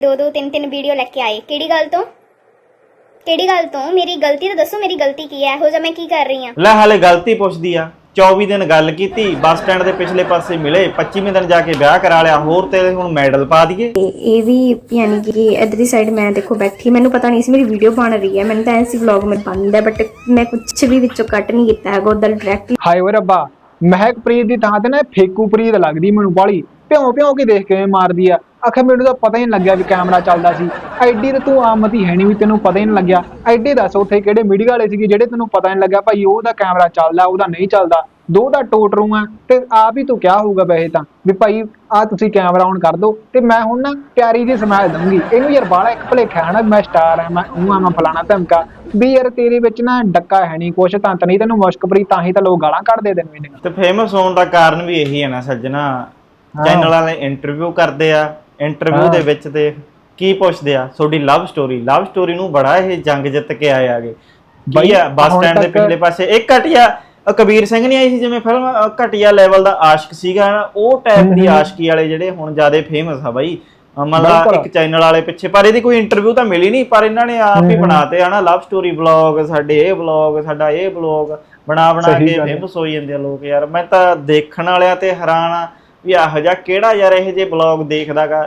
ਦੋ ਦੋ ਤਿੰਨ ਤਿੰਨ ਵੀਡੀਓ ਲੈ ਕੇ ਆਏ। ਕਿਹੜੀ ਗੱਲ ਤੋਂ? ਕਿਹੜੀ ਗੱਲ ਤੋਂ? ਮੇਰੀ ਗਲਤੀ ਤਾਂ ਦੱਸੋ ਮੇਰੀ ਗਲਤੀ ਕੀ ਹੈ? ਇਹੋ ਜਿਹਾ ਮੈਂ ਕੀ ਕਰ ਰਹੀ ਹਾਂ? ਲੈ ਹਾਲੇ ਗਲਤੀ ਪੁੱਛਦੀ ਆ। 24 ਦਿਨ ਗੱਲ ਕੀਤੀ ਬੱਸ ਸਟੈਂਡ ਦੇ ਪਿਛਲੇ ਪਾਸੇ ਮਿਲੇ 25ਵੇਂ ਦਿਨ ਜਾ ਕੇ ਵਿਆਹ ਕਰਾ ਲਿਆ ਹੋਰ ਤੇ ਹੁਣ ਮੈਡਲ ਪਾ ਦਈਏ। ਤੇ ਇਹ ਵੀ ਯਾਨੀ ਕਿ ਇਧਰ ਦੀ ਸਾਈਡ ਮੈਂ ਦੇਖੋ ਬੈਠੀ ਮੈਨੂੰ ਪਤਾ ਨਹੀਂ ਸੀ ਮੇਰੀ ਵੀਡੀਓ ਬਣ ਰਹੀ ਹੈ। ਮੈਨੂੰ ਤਾਂ ਐਸੀ ਵਲੌਗ ਮੈਂ ਹੈ ਬਟ ਮੈਂ ਕੁਝ ਵੀ ਵਿੱਚੋਂ ਕੱਟ ਨਹੀਂ ਕੀਤਾ ਹੈਗਾ ਉਧਰ ਡਾਇਰੈਕਟ ਹਾਏ ਓਏ ਰੱਬਾ ਮਹਿਕਪ੍ਰੀਤ ਦੀ ਥਾਂ ਤੇ ਨਾ ਇਹ ਫੇਕੂਪ੍ਰੀਤ ਲੱਗਦੀ ਮੈਨੂੰ ਬਾਲੀ ਭਿਉਂ ਭਿਉਂ ਕੇ ਦੇਖ ਕਿਵੇਂ ਮਾਰਦੀ ਆ। ਆਖੇ ਮੈਨੂੰ ਤਾਂ ਪਤਾ ਹੀ ਨਹੀਂ ਲੱਗਿਆ ਵੀ ਕੈਮਰਾ ਚੱਲਦਾ ਸੀ। ਐਡੀ ਤੇ ਤੂੰ ਆਮਤੀ ਹੈ ਨਹੀਂ ਵੀ ਤੈਨੂੰ ਪਤਾ ਹੀ ਨਹੀਂ ਲੱਗਿਆ। ਐਡੀ ਦੱਸ ਉੱਥੇ ਕਿਹੜੇ ਮੀਡੀਆ ਵਾਲੇ ਸੀਗੇ ਜਿਹੜੇ ਤੈਨੂੰ ਪਤਾ ਨਹੀਂ ਲੱਗਿਆ ਭਾਈ ਉਹਦਾ ਕੈਮਰਾ ਚੱਲਦਾ, ਉਹਦਾ ਨਹੀਂ ਚੱਲਦਾ। ਦੋ ਦਾ ਟੋਟ ਰੂ ਆ ਤੇ ਆਪ ਹੀ ਤੂੰ ਕਿਹਾ ਹੋਊਗਾ ਵੈਸੇ ਤਾਂ ਵੀ ਭਾਈ ਆ ਤੁਸੀਂ ਕੈਮਰਾ ਔਨ ਕਰ ਦਿਓ ਤੇ ਮੈਂ ਹੁਣ ਨਾ ਪਿਆਰੀ ਜੀ ਸਮਾਇਲ ਦਊਂਗੀ। ਇਹਨੂੰ ਯਾਰ ਬਾਲਾ ਇੱਕ ਭਲੇਖਾ ਹੈ ਨਾ ਮੈਂ ਸਟਾਰ ਆ ਮੈਂ ਉਹ ਆ ਮੈਂ ਫਲਾਣਾ ਧਮਕਾ। ਵੀ ਯਾਰ ਤੇਰੇ ਵਿੱਚ ਨਾ ਡੱਕਾ ਹੈ ਨਹੀਂ ਕੁਛ, ਤਾਂ ਨਹੀਂ ਤੈਨੂੰ ਮੁਸ਼ਕਪਰੀ ਤਾਂ ਹੀ ਤਾਂ ਲੋਕ ਗਾਲਾਂ ਕੱਢਦੇ ਤੈਨੂੰ ਇਹਦੀਆਂ ਤੇ ਫੇਮਸ ਹੋਣ ਦਾ ਕਾਰਨ ਵੀ ਇਹੀ ਹੈ ਨਾ ਸੱਜਣਾ। ਚੈਨਲ ਵਾਲੇ ਇੰਟਰਵਿਊ ਕਰਦੇ ਆ ਇੰਟਰਵਿਊ ਦੇ ਵਿੱਚ ਤੇ ਕੀ ਪੁੱਛਦੇ ਆ? ਤੁਹਾਡੀ ਲਵ ਸਟੋਰੀ ਲਵ ਸਟੋਰੀ ਨੂੰ ਬੜਾ ਇਹ ਜੰਗ ਜਿੱਤ ਕੇ ਆਏ ਆਗੇ। ਕੀ ਆ ਬੱਸ ਸਟੈਂਡ ਦੇ ਪਿਛਲੇ ਪਾਸੇ ਇੱਕ ਘਟਿਆ ਕਬੀਰ ਸਿੰਘ ਨਹੀਂ ਆਈ ਸੀ ਜਿਵੇਂ ਫਿਲਮ ਘਟਿਆ ਲੈਵਲ ਦਾ ਆਸ਼ਕ ਸੀਗਾ ਨਾ ਉਹ ਟਾਈਪ ਦੀ ਆਸ਼ਕੀ ਵਾਲੇ ਜਿਹੜੇ ਹੁਣ ਜ਼ਿਆਦਾ ਫੇਮਸ ਆ ਬਾਈ। ਬਿਲਕੁਲ। ਇੱਕ ਚੈਨਲ ਵਾਲੇ ਪਿੱਛੇ ਪਰ ਇਹਦੀ ਕੋਈ ਇੰਟਰਵਿਊ ਤਾਂ ਮਿਲੀ ਨਹੀਂ ਪਰ ਇਹਨਾਂ ਨੇ ਆਪ ਹੀ ਬਣਾਤੇ ਹਨਾ ਲਵ ਸਟੋਰੀ ਵਲੌਗ ਸਾਡੇ ਇਹ ਵਲੌਗ ਸਾਡਾ ਇਹ ਵਲੌਗ ਬਣਾ ਬਣਾ ਕੇ। ਫੇਮਸ ਹੋਈ ਜਾਂਦੇ ਆ ਲੋਕ ਯਾਰ। ਮੈਂ ਤਾਂ ਦੇਖਣ ਵਾਲਿਆਂ ਤੇ ਹੈਰਾਨ ਆ ਵੀ ਇਹੋ ਜਿਹਾ ਕਿਹੜਾ ਯਾਰ ਇਹੋ ਜਿਹੇ ਵਲੌਗ ਦੇਖਦਾਗਾ?